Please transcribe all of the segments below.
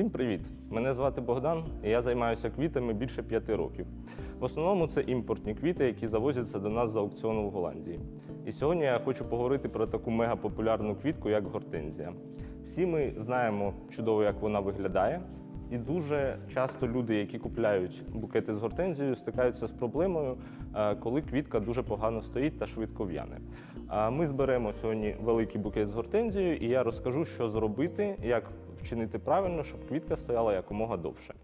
Всім привіт! Мене звати Богдан, і я займаюся квітами більше п'яти років. В основному це імпортні квіти, які завозяться до нас з аукціону в Голландії. І сьогодні я хочу поговорити про таку мегапопулярну квітку, як гортензія. Всі ми знаємо чудово, як вона виглядає. І дуже часто люди, які купляють букети з гортензією, стикаються з проблемою, е, коли квітка дуже погано стоїть та швидко в'яне. Ми зберемо сьогодні великий букет з гортензією, і я розкажу, що зробити, як вчинити правильно, щоб квітка стояла якомога довше.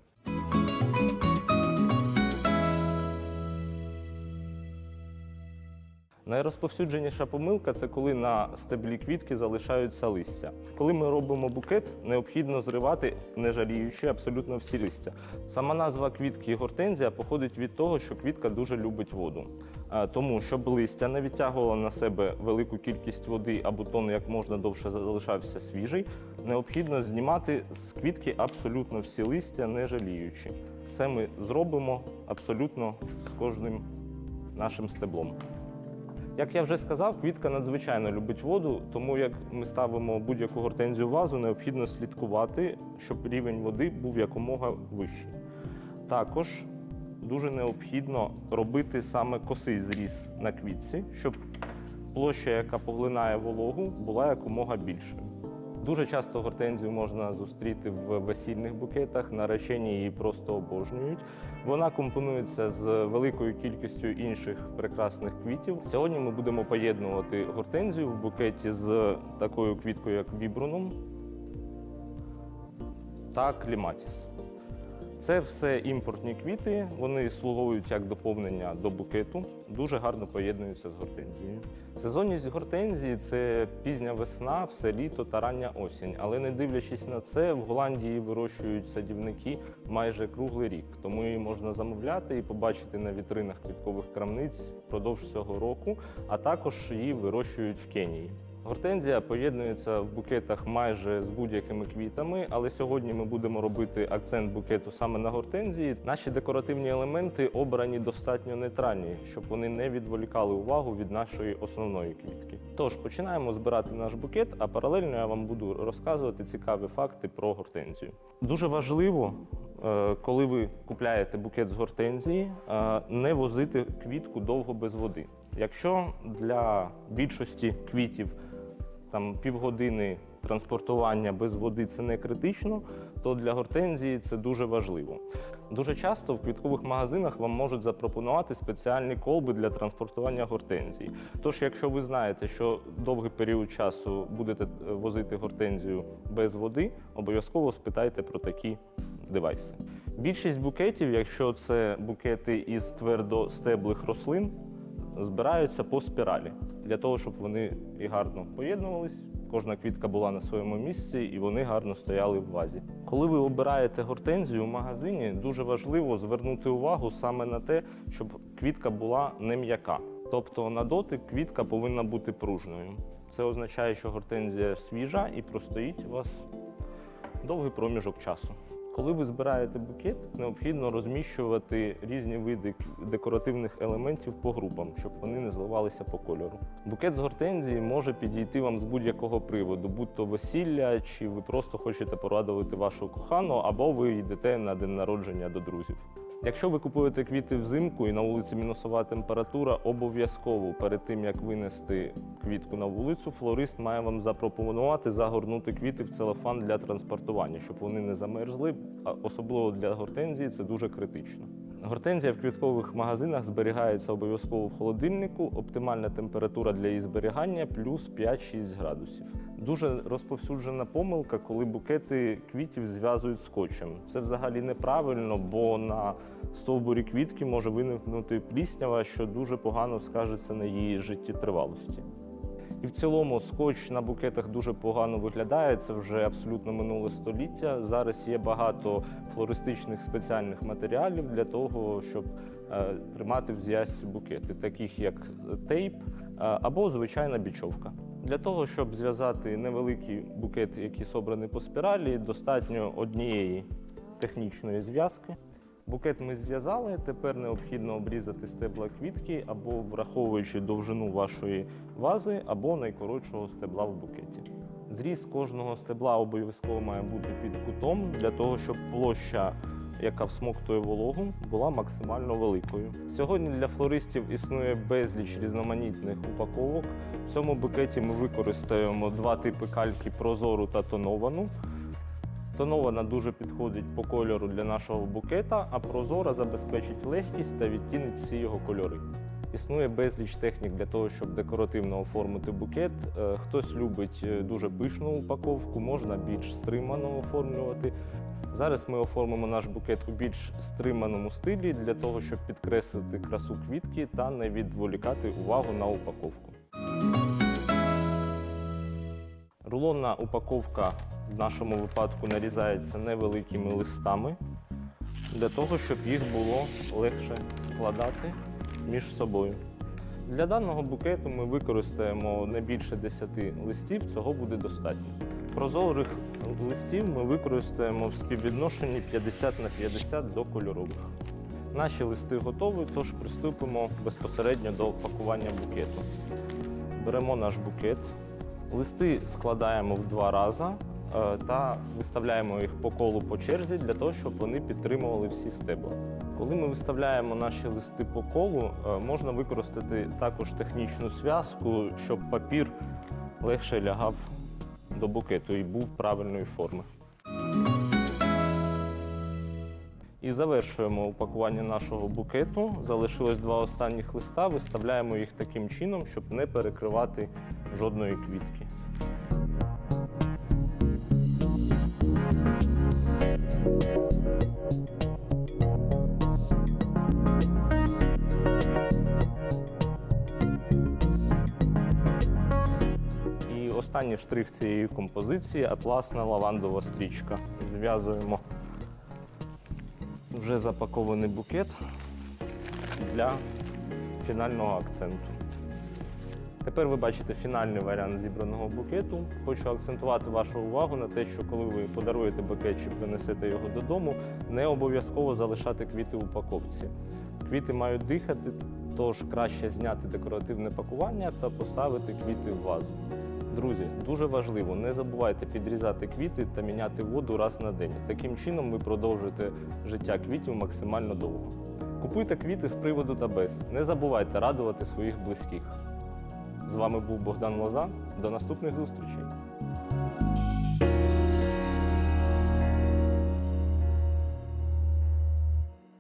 Найрозповсюдженіша помилка це коли на стеблі квітки залишаються листя. Коли ми робимо букет, необхідно зривати, не жаліючи абсолютно всі листя. Сама назва квітки гортензія походить від того, що квітка дуже любить воду. Е, Тому, щоб листя не відтягувало на себе велику кількість води, а бутон як можна довше залишався свіжий, необхідно знімати з квітки абсолютно всі листя, не жаліючи. Це ми зробимо абсолютно з кожним нашим стеблом. Як я вже сказав, квітка надзвичайно любить воду, тому як ми ставимо будь-яку гортензію вазу, необхідно слідкувати, щоб рівень води був якомога вищий. Також дуже необхідно робити саме косий зріз на квітці, щоб площа, яка поглинає вологу, була якомога більшою. Дуже часто гортензію можна зустріти в весільних букетах, наречені її просто обожнюють. Вона компонується з великою кількістю інших прекрасних квітів. Сьогодні ми будемо поєднувати гортензію в букеті з такою квіткою, як вібрунум та кліматіс. Це все імпортні квіти, вони слугують як доповнення до букету, дуже гарно поєднуються з гортензією. Сезонність гортензії це пізня весна, все літо та рання осінь. Але не дивлячись на це, в Голландії вирощують садівники майже круглий рік. Тому її можна замовляти і побачити на вітринах квіткових крамниць впродовж цього року, а також її вирощують в Кенії. Гортензія поєднується в букетах майже з будь-якими квітами, але сьогодні ми будемо робити акцент букету саме на гортензії. Наші декоративні елементи обрані достатньо нейтральні, щоб вони не відволікали увагу від нашої основної квітки. Тож починаємо збирати наш букет, а паралельно я вам буду розказувати цікаві факти про гортензію. Дуже важливо, е, коли ви купляєте букет з гортензії, е, не возити квітку довго без води. Якщо для більшості квітів там півгодини транспортування без води це не критично, то для гортензії це дуже важливо. Дуже часто в квіткових магазинах вам можуть запропонувати спеціальні колби для транспортування гортензії. Тож, якщо ви знаєте, що довгий період часу будете е, возити гортензію без води, обов'язково спитайте про такі девайси. Більшість букетів, якщо це букети із твердостеблих рослин, збираються по спіралі для того, щоб вони і гарно поєднувались. Кожна квітка була на своєму місці і вони гарно стояли в вазі. Коли ви обираєте гортензію в магазині, дуже важливо звернути увагу саме на те, щоб квітка була не м'яка. Тобто на дотик квітка повинна бути пружною. Це означає, що гортензія свіжа і простоїть у вас довгий проміжок часу. Коли ви збираєте букет, необхідно розміщувати різні види декоративних елементів по групам, щоб вони не зливалися по кольору. Букет з гортензії може підійти вам з будь-якого приводу, будь то весілля, чи ви просто хочете порадувати вашу кохану, або ви йдете на день народження до друзів. Якщо ви купуєте квіти взимку і на вулиці мінусова температура, обов'язково перед тим як винести квітку на вулицю, флорист має вам запропонувати загорнути квіти в целофан для транспортування, щоб вони не замерзли. А особливо для гортензії це дуже критично. Гортензія в квіткових магазинах зберігається обов'язково в холодильнику. Оптимальна температура для її зберігання плюс 5-6 градусів. Дуже розповсюджена помилка, коли букети квітів зв'язують скотчем. Це взагалі неправильно, бо на стовбурі квітки може виникнути пліснява, що дуже погано скажеться на її життєтривалості. І в цілому скотч на букетах дуже погано виглядає. Це вже абсолютно минуле століття. Зараз є багато флористичних спеціальних матеріалів для того, щоб е, тримати в зв'язці букети, таких як тейп е, або звичайна бічовка. Для того, щоб зв'язати невеликий букет, який собраний по спіралі, достатньо однієї технічної зв'язки. Букет ми зв'язали, тепер необхідно обрізати стебла квітки або враховуючи довжину вашої вази, або найкоротшого стебла в букеті. Зріз кожного стебла обов'язково має бути під кутом для того, щоб площа, яка всмоктує вологу, була максимально великою. Сьогодні для флористів існує безліч різноманітних упаковок. В цьому букеті ми використаємо два типи кальки прозору та тоновану. Тонована дуже підходить по кольору для нашого букета, а прозора забезпечить легкість та відтінить всі його кольори. Існує безліч технік для того, щоб декоративно оформити букет. Е, Хтось любить е, дуже пишну упаковку, можна більш стримано оформлювати. Зараз ми оформимо наш букет у більш стриманому стилі для того, щоб підкреслити красу квітки та не відволікати увагу на упаковку. Рулонна упаковка в нашому випадку нарізається невеликими листами для того, щоб їх було легше складати між собою. Для даного букету ми використаємо не більше 10 листів, цього буде достатньо. Прозорих листів ми використаємо в співвідношенні 50 на 50 до кольорових. Наші листи готові, тож приступимо безпосередньо до пакування букету. Беремо наш букет, листи складаємо в два рази е, та виставляємо їх по колу по черзі для того, щоб вони підтримували всі стебла. Коли ми виставляємо наші листи по колу, е, можна використати також технічну зв'язку, щоб папір легше лягав до букету і був правильної форми. І завершуємо упакування нашого букету. Залишилось два останніх листа. Виставляємо їх таким чином, щоб не перекривати жодної квітки. Останній штрих цієї композиції атласна лавандова стрічка. Зв'язуємо вже запакований букет для фінального акценту. Тепер ви бачите фінальний варіант зібраного букету. Хочу акцентувати вашу увагу на те, що коли ви подаруєте букет чи принесете його додому, не обов'язково залишати квіти в упаковці. Квіти мають дихати, тож краще зняти декоративне пакування та поставити квіти в вазу. Друзі, дуже важливо, не забувайте підрізати квіти та міняти воду раз на день. Таким чином ви продовжуєте життя квітів максимально довго. Купуйте квіти з приводу та без. Не забувайте радувати своїх близьких. З вами був Богдан Лоза. До наступних зустрічей!